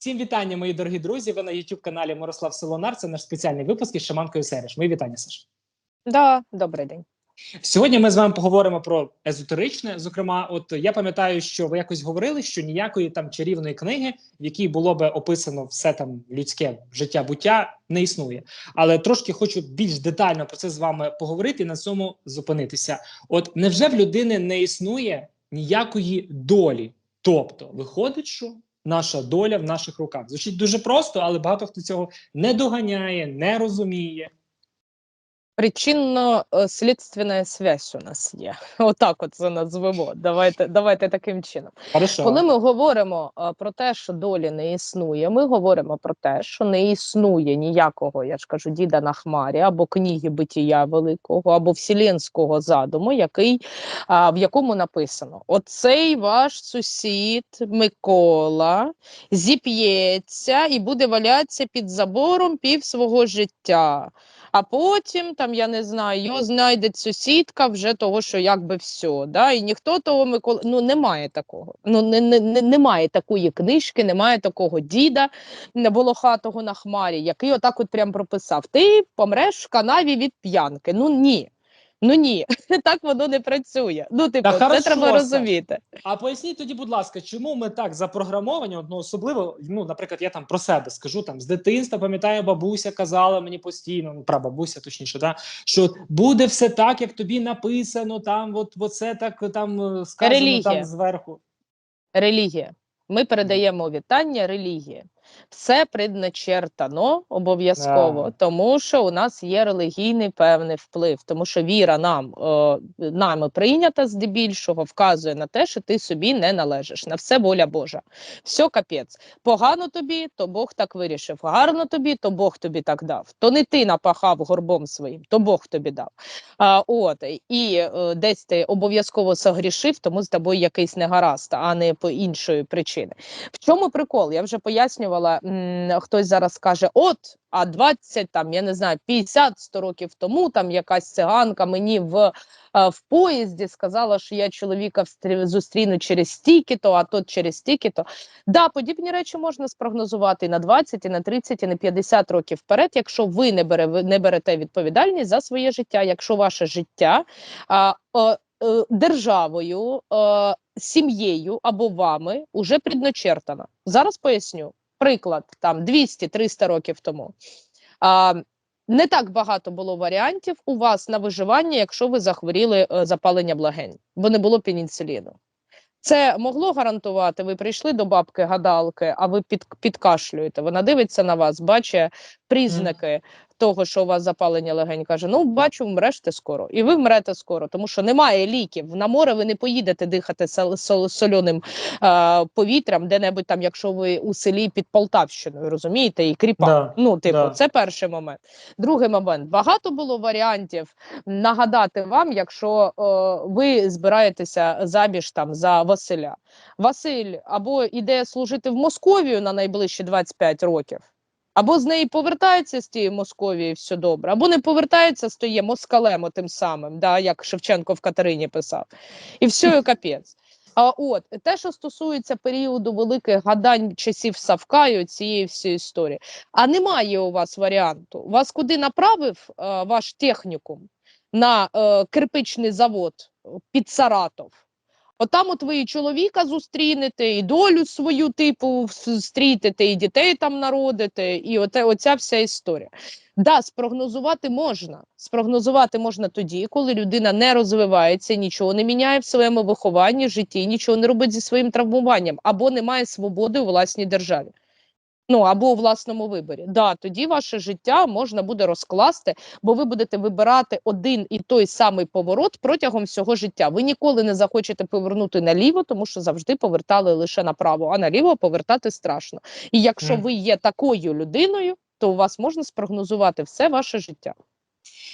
Всім вітання, мої дорогі друзі. Ви на youtube каналі Мирослав Солонар. Це наш спеціальний випуск із Шаманкою Сереш. Мої вітання, Саш. Да, добрий день. Сьогодні ми з вами поговоримо про езотеричне. Зокрема, от я пам'ятаю, що ви якось говорили, що ніякої там чарівної книги, в якій було би описано все там людське життя буття, не існує. Але трошки хочу більш детально про це з вами поговорити і на цьому зупинитися. От невже в людини не існує ніякої долі? Тобто, виходить, що наша доля в наших руках звучить дуже просто, але багато хто цього не доганяє, не розуміє. Причинно-слідственна связь у нас є. Отак от це назвемо. Давайте, давайте таким чином. Хорошо. Коли ми говоримо про те, що долі не існує, ми говоримо про те, що не існує ніякого, я ж кажу, діда на хмарі, або книги битія великого, або вселенського задуму, який, в якому написано: оцей ваш сусід Микола зіп'ється і буде валятися під забором пів свого життя. А потім там я не знаю, його знайде сусідка вже того, що якби все. Да? І ніхто того Микола. Ну немає такого. Ну не, не, не, немає такої книжки, немає такого діда волохатого на хмарі, який отак от прям прописав: Ти помреш в канаві від п'янки. Ну ні. Ну ні, так воно не працює. Ну, типу, Та це хорошо, треба розуміти. А поясніть тоді, будь ласка, чому ми так запрограмовані? от, Ну особливо, ну наприклад, я там про себе скажу там з дитинства. Пам'ятаю, бабуся казала мені постійно, ну прабабуся, точніше, да що буде все так, як тобі написано. Там, от оце так там е, сказано Релігія. там зверху. Релігія. Ми передаємо вітання релігії. Все предначертано обов'язково, Да. тому що у нас є релігійний певний вплив, тому що віра нам е, нами прийнята здебільшого, вказує на те, що ти собі не належиш. На все воля Божа. Все капець. Погано тобі, то Бог так вирішив. Гарно тобі, то Бог тобі так дав. То не ти напахав горбом своїм, то Бог тобі дав. А, от і е, десь ти обов'язково согрішив, тому з тобою якийсь негаразд, а не по іншої причини. В чому прикол? Я вже пояснювала. М, Хтось зараз каже: от, а 20, там я не знаю, 50-100 років тому там якась циганка мені в, е, в поїзді сказала, що я чоловіка зустріну через стільки-то, а тот через стільки-то. Да, подібні речі можна спрогнозувати і на 20, і на 30, і на 50 років вперед, якщо ви не, бере, не берете відповідальність за своє життя, якщо ваше життя а, е, е, державою, сім'єю або вами уже предначертано. Зараз поясню. Приклад там 200-300 років тому. А, не так багато було варіантів у вас на виживання, якщо ви захворіли е, благень, легень, бо не було пеніциліну. Це могло гарантувати. Ви прийшли до бабки гадалки, а ви під, підкашлюєте. Вона дивиться на вас, бачить признаки того, що у вас запалення легень. Каже: Ну, бачу, вмреште скоро, і ви вмрете скоро, тому що немає ліків. На море ви не поїдете дихати сол, сол, сольоним е, повітрям, де-небудь там, якщо ви у селі під Полтавщиною, розумієте, і кріпа. Да, Ну, типу, да. це перший момент. Другий момент. Багато було варіантів нагадати вам, якщо е, ви збираєтеся заміж там за Василя. Василь або іде служити в Московію на найближчі 25 років, або з неї повертається з тієї Московії, все добре, або не повертається, стає москалем тим самим, да, як Шевченко в Катерині писав. І все, і капець. А от те, що стосується періоду великих гадань часів Савка і цієї всієї історії, а немає у вас варіанту. Вас куди направив е, ваш технікум на е, кирпичний завод під Саратов? Отам от ви і чоловіка зустрінете, і долю свою типу зустрітите, і дітей там народите, і оце, оця вся історія. Да, спрогнозувати можна. Спрогнозувати можна тоді, коли людина не розвивається, нічого не міняє в своєму вихованні, житті, нічого не робить зі своїм травмуванням, або не має свободи у власній державі. Ну або у власному виборі. Да, тоді ваше життя можна буде розкласти, бо ви будете вибирати один і той самий поворот протягом всього життя. Ви ніколи не захочете повернути наліво, тому що завжди повертали лише направо, а наліво повертати страшно. І якщо ви є такою людиною, то у вас можна спрогнозувати все ваше життя.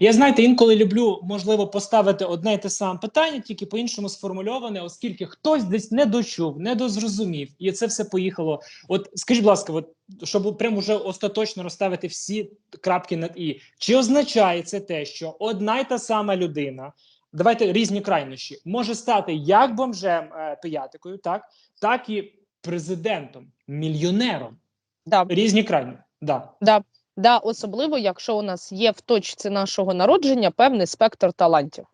Я знаєте, інколи люблю, можливо, поставити одне і те саме питання, тільки по-іншому сформульоване, оскільки хтось десь не дочув, не дозрозумів, і це все поїхало. От скажіть, будь ласка, от щоб прямо вже остаточно розставити всі крапки над і чи означає це те, що одна й та сама людина, давайте різні крайнощі, може стати як бомжем е, пиятикою, так, так і президентом, мільйонером. Да. різні крайні. Да. Да, да, особливо, якщо у нас є в точці нашого народження певний спектр талантів.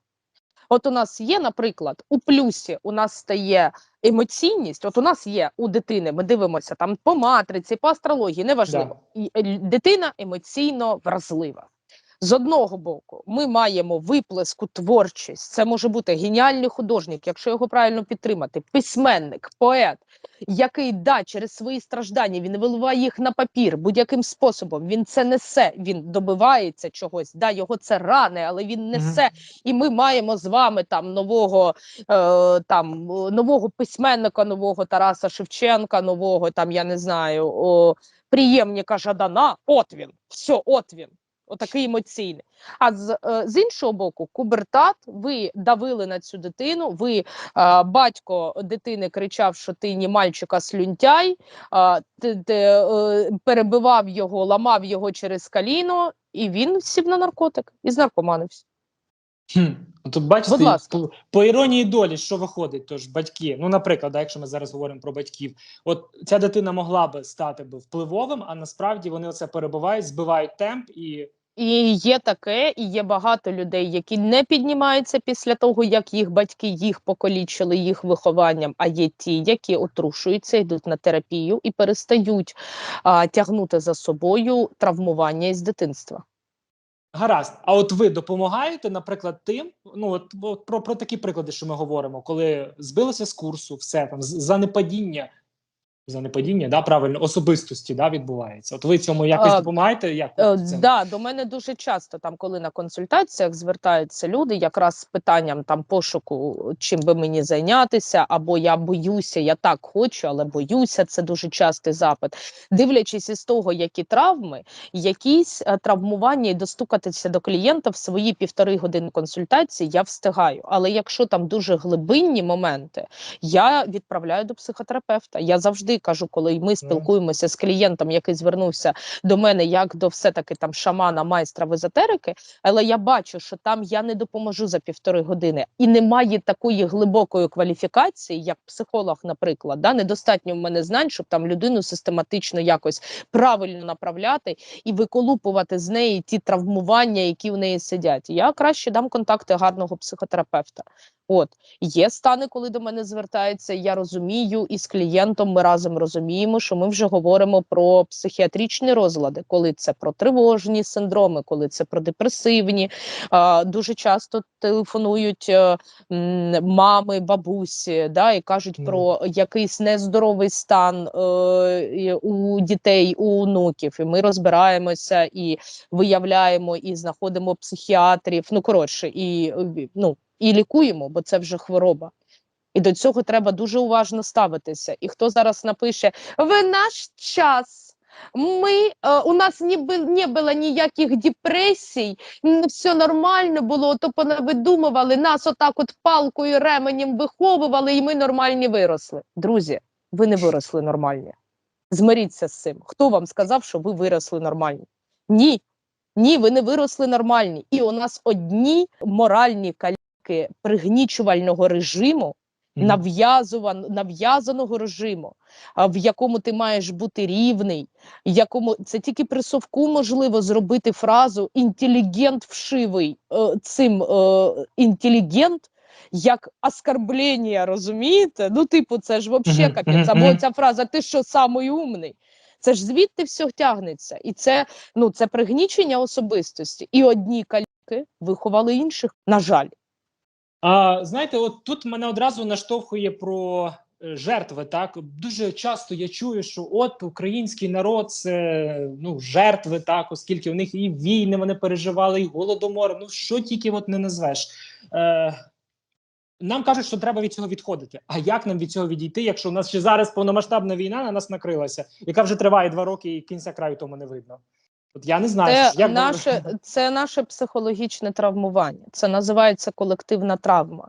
От у нас є, наприклад, у плюсі у нас стає емоційність. От у нас є у дитини, ми дивимося там по матриці, по астрології, неважливо. І, е, дитина емоційно вразлива. З одного боку, ми маємо виплеску творчість. Це може бути геніальний художник, якщо його правильно підтримати, письменник, поет, який да через свої страждання він виливає їх на папір будь-яким способом. Він це несе, він добивається чогось. Да, його це ране, але він несе. І ми маємо з вами там нового е, там нового письменника, нового Тараса Шевченка, нового там я не знаю о, приємника Жадана. От він, все, от він. Отакий емоційний. А з, е, з іншого боку, кубертат, ви давили на цю дитину. Ви е, батько дитини кричав, що ти не мальчика слюнтяй, ти, ти, е, перебивав його, ламав його через коліно, і він сів на наркотик і знаркоманився. Хм. Ну, Тут бачите, Будь ласка. по, по іронії долі, що виходить, тож батьки. Ну, наприклад, да, якщо ми зараз говоримо про батьків, от ця дитина могла би стати би впливовим, а насправді вони оце перебувають, збивають темп і І є таке, і є багато людей, які не піднімаються після того, як їх батьки їх покалічили їх вихованням. А є ті, які отрушуються, йдуть на терапію і перестають а, тягнути за собою травмування із дитинства. Гаразд. А от ви допомагаєте, наприклад, тим, ну от, про, про такі приклади, що ми говоримо, коли збилося з курсу, все там з- занепадіння, занепадіння, да, правильно, особистості да, відбувається. От ви цьому якось А, допомагаєте? Як Е, да, до мене дуже часто, там, коли на консультаціях звертаються люди, якраз з питанням там пошуку, чим би мені зайнятися, або я боюся, я так хочу, але боюся. Це дуже частий запит. Дивлячись із того, які травми, якісь е, травмування і достукатися до клієнта в свої півтори години консультації, я встигаю. Але якщо там дуже глибинні моменти, я відправляю до психотерапевта. Я завжди кажу, коли ми спілкуємося з клієнтом, який звернувся до мене як до все-таки там шамана, майстра в езотерики, але я бачу, що там я не допоможу за півтори години і немає такої глибокої кваліфікації, як психолог, наприклад. Да? Недостатньо в мене знань, щоб там людину систематично якось правильно направляти і виколупувати з неї ті травмування, які в неї сидять. Я краще дам контакти гарного психотерапевта. От є стани, коли до мене звертаються. Я розумію, і з клієнтом ми разом розуміємо, що ми вже говоримо про психіатричні розлади, коли це про тривожні синдроми, коли це про депресивні. А, дуже часто телефонують е, мами, бабусі, да, і кажуть Мгм. про якийсь нездоровий стан е, у дітей, у онуків. І ми розбираємося і виявляємо, і знаходимо психіатрів. Ну коротше, і е, ну і лікуємо, бо це вже хвороба. І до цього треба дуже уважно ставитися. І хто зараз напише в наш час. Ми е, у нас ніби не було ніяких депресій, все нормально було, то понавидумували, нас отак от палкою ременем виховували, і ми нормальні виросли. Друзі, ви не виросли нормальні. Змиріться з цим. Хто вам сказав, що ви виросли нормальні? Ні. Ні, ви не виросли нормальні. І у нас одні моральні кальки пригнічувального режиму, нав'язуван, нав'язаного режиму, в якому ти маєш бути рівний, якому це тільки при совку можливо зробити фразу інтелігент вшивий е, цим е, інтелігент. Як оскорблення, розумієте? Ну, типу, це ж взагалі капець. Або ця фраза Ти що самий умний? Це ж звідти все тягнеться. І це, ну, це пригнічення особистості. І одні кальки виховали інших, на жаль. А знаєте, от тут мене одразу наштовхує про е, жертви. Так дуже часто я чую, що от український народ це ну жертви, так, оскільки у них і війни вони переживали, і голодомор. Ну що тільки от не назвеш. Е, нам кажуть, що треба від цього відходити. А як нам від цього відійти, якщо у нас ще зараз повномасштабна війна на нас накрилася, яка вже триває два роки і кінця краю тому не видно? От я не знаю, Це як би- наше, це наше психологічне травмування. Це називається колективна травма.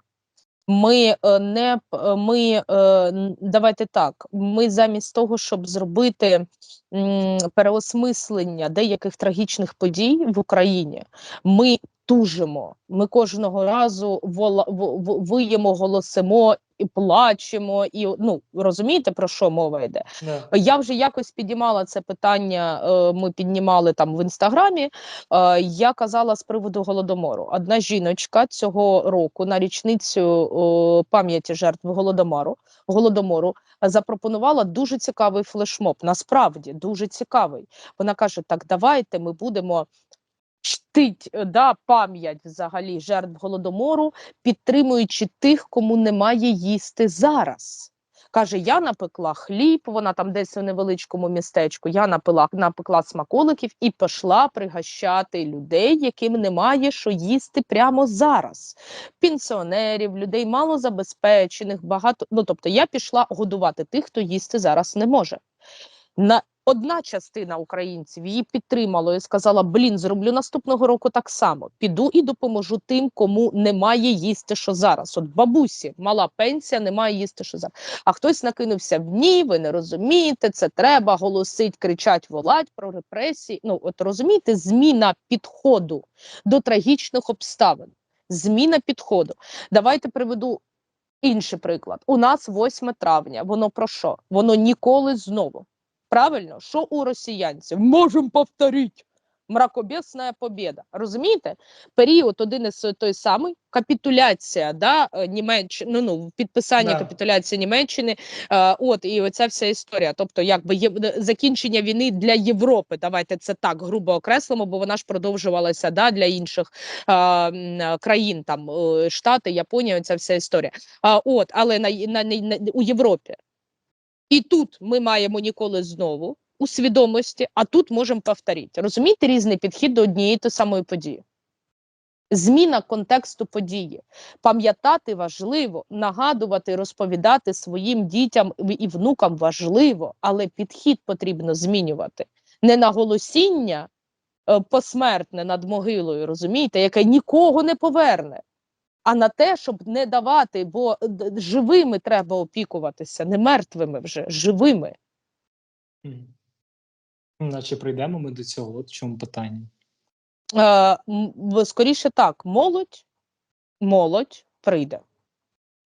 Ми е, не е, ми е, давайте так. Ми замість того, щоб зробити переосмислення деяких трагічних подій в Україні, ми тужимо. Ми кожного разу вола, виємо, голосимо і плачемо, і ну розумієте про що мова йде? Да. Я вже якось піднімала це питання. е, Ми піднімали там в інстаграмі. е, Я казала з приводу голодомору. Одна жіночка цього року на річницю пам'яті жертв голодомору голодомору запропонувала дуже цікавий флешмоб. Насправді дуже цікавий. Вона каже: Так, давайте ми будемо. Чтить е, да, пам'ять взагалі жертв голодомору, підтримуючи тих, кому немає їсти зараз. Каже, я напекла хліб, вона там десь у невеличкому містечку. Я напила, напекла смаколиків і пішла пригощати людей, яким немає що їсти прямо зараз. Пенсіонерів, людей малозабезпечених, багато. Ну тобто, я пішла годувати тих, хто їсти зараз не може. На одна частина українців її підтримала і сказала: Блін, зроблю наступного року так само. Піду і допоможу тим, кому немає їсти, що зараз. От бабусі, мала пенсія, немає їсти, що зараз. А хтось накинувся в ні, ви не розумієте, це треба голосить, кричать, волать про репресії. Ну от розумієте, зміна підходу до трагічних обставин. Зміна підходу. Давайте приведу інший приклад. У нас 8 травня. Воно про що? Воно ніколи знову. Правильно, що у росіянців? Можемо повторити. Мракобесна побєда. Розумієте? Період один із той самий капітуляція, да, е, Німеччини, ну, ну, підписання Да. капітуляції Німеччини. Е, от і оця вся історія. Тобто, якби є закінчення війни для Європи. Давайте це так грубо окреслимо, бо вона ж продовжувалася да, для інших е, е, країн, там е, Штати, Японія. Ця вся історія. А, от, але на, на, на, на у Європі. І тут ми маємо ніколи знову у свідомості, а тут можемо повторити. Розумієте, різний підхід до однієї та самої події. Зміна контексту події. Пам'ятати важливо, нагадувати, розповідати своїм дітям і- внукам важливо, але підхід потрібно змінювати. Не на голосіння е, посмертне над могилою, розумієте, яке нікого не поверне, а на те, щоб не давати, бо е, живими треба опікуватися, не мертвими вже, живими. Наче прийдемо ми до цього, от в чому питання. Е, скоріше так, молодь, молодь прийде.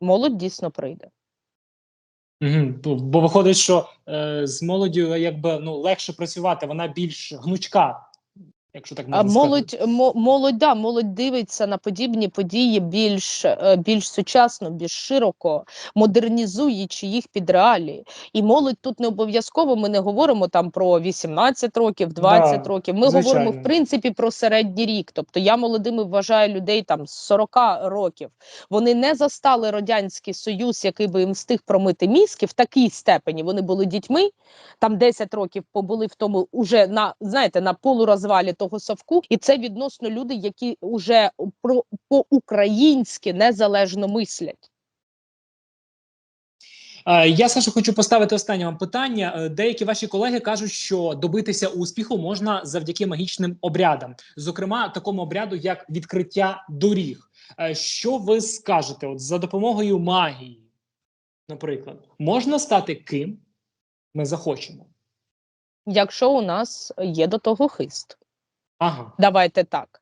Молодь дійсно прийде. Угу. Бо, бо виходить, що е, з молоддю якби ну легше працювати, вона більш гнучка, якщо так можна молодь, мо- молодь, да, молодь дивиться на подібні події більш, е, більш сучасно, більш широко, модернізуючи їх під реалії. І молодь тут не обов'язково. Ми не говоримо там про 18 років, 20 Да, років. Ми говоримо в принципі про середній рік. Тобто я молодими вважаю людей там з 40 років. Вони не застали радянський союз, який би їм встиг промити мізки в такій степені. Вони були дітьми, там 10 років побули в тому уже на знаєте на полурозвалі того совку, і це відносно люди, які вже про по-українськи незалежно мислять. Е, Я Саша хочу поставити останнє вам питання. Е, Деякі ваші колеги кажуть, що добитися успіху можна завдяки магічним обрядам, зокрема такому обряду, як відкриття доріг. Е, Що ви скажете? От за допомогою магії, наприклад, можна стати ким ми захочемо? Якщо у нас є до того хист, Ага, давайте так.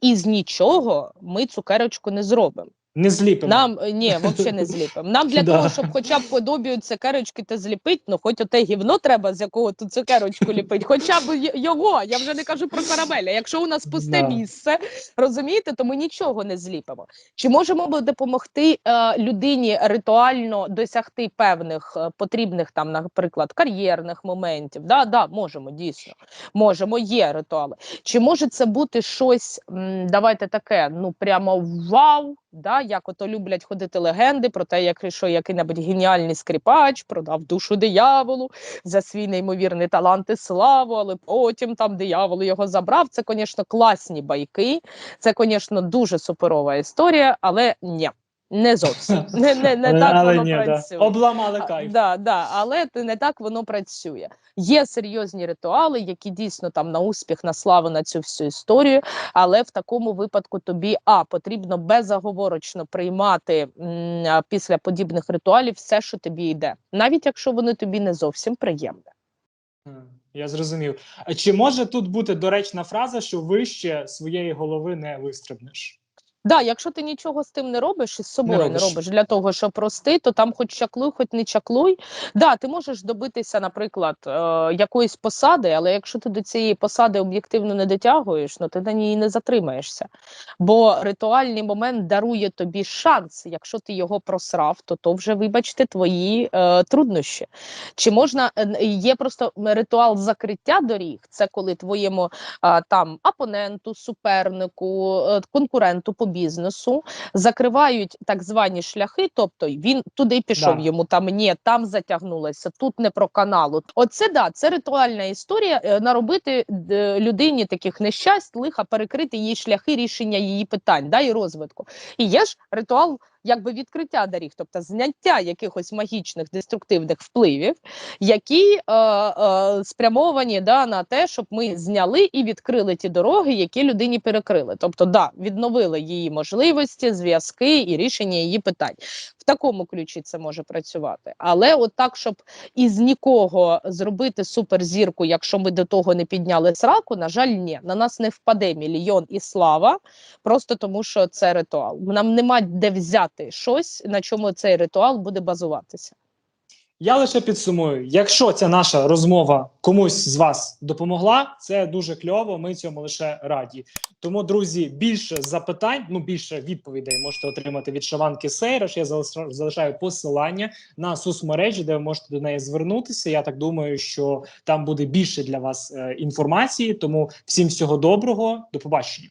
Із нічого ми цукерочку не зробимо. Не зліпимо. Нам е, ні, взагалі не зліпимо. Нам для того, щоб хоча б подобію цукерочки та зліпити, ну хоч оте гівно треба, з якого ту цукерочку ліпить, хоча б його. Я вже не кажу про карамель. Якщо у нас пусте Да. місце, розумієте, то ми нічого не зліпимо. Чи можемо ми допомогти е, людині ритуально досягти певних е, потрібних там, наприклад, кар'єрних моментів? Да, да, можемо дійсно. Можемо, є ритуали. Чи може це бути щось, м, давайте таке, ну прямо вау, да, як ото люблять ходити легенди про те, як що який-небудь геніальний скрипач продав душу дияволу за свій неймовірний талант і славу, але потім там диявол його забрав. Це, звісно, класні байки. Це, звісно, дуже суперова історія, але ні, не зовсім. Не, не, не Але- так але воно ні, да. працює. Обламали А. Да, да, але не так воно працює. Є серйозні ритуали, які дійсно там на успіх, на славу на цю всю історію. Але в такому випадку тобі а потрібно безоговорочно приймати м, після подібних ритуалів все, що тобі йде, навіть якщо вони тобі не зовсім приємні. М, Я зрозумів. А чи може тут бути доречна фраза, що вище своєї голови не вистрибнеш? Да, якщо ти нічого з тим не робиш і з собою не робиш. робиш, для того, щоб рости, то там хоч чаклуй, хоч не чаклуй. Да, ти можеш добитися, наприклад, е, якоїсь посади, але якщо ти до цієї посади об'єктивно не дотягуєш, ну ти на ній не затримаєшся. Бо ритуальний момент дарує тобі шанс. Якщо ти його просрав, то то вже, вибачте, твої е, труднощі. Чи можна е, є просто ритуал закриття доріг? Це коли твоєму а, там опоненту, супернику, е, конкуренту по бізнесу закривають так звані шляхи, тобто він туди пішов, Да. йому там ні, там затягнулося, тут не про каналу. Оце да, це ритуальна історія. е, Наробити е, людині таких нещасть, лиха, перекрити її шляхи рішення її питань, да, і розвитку. І є ж ритуал. Якби відкриття доріг, тобто зняття якихось магічних деструктивних впливів, які е, е, спрямовані да, на те, щоб ми зняли і відкрили ті дороги, які людині перекрили. Тобто, да, відновили її можливості, зв'язки і рішення її питань. В такому ключі це може працювати. Але от так, щоб із нікого зробити суперзірку, якщо ми до того не підняли сраку, на жаль, ні. На нас не впаде мільйон і слава, просто тому що це ритуал. Нам нема де взяти щось, на чому цей ритуал буде базуватися. Я лише підсумую: якщо ця наша розмова комусь з вас допомогла, це дуже кльово. Ми цьому лише раді. Тому, друзі, більше запитань, ну більше відповідей можете отримати від Шаванки Сейраш. Я залишаю посилання на соцмережі, де ви можете до неї звернутися. Я так думаю, що там буде більше для вас е, інформації. Тому всім всього доброго, до побачення.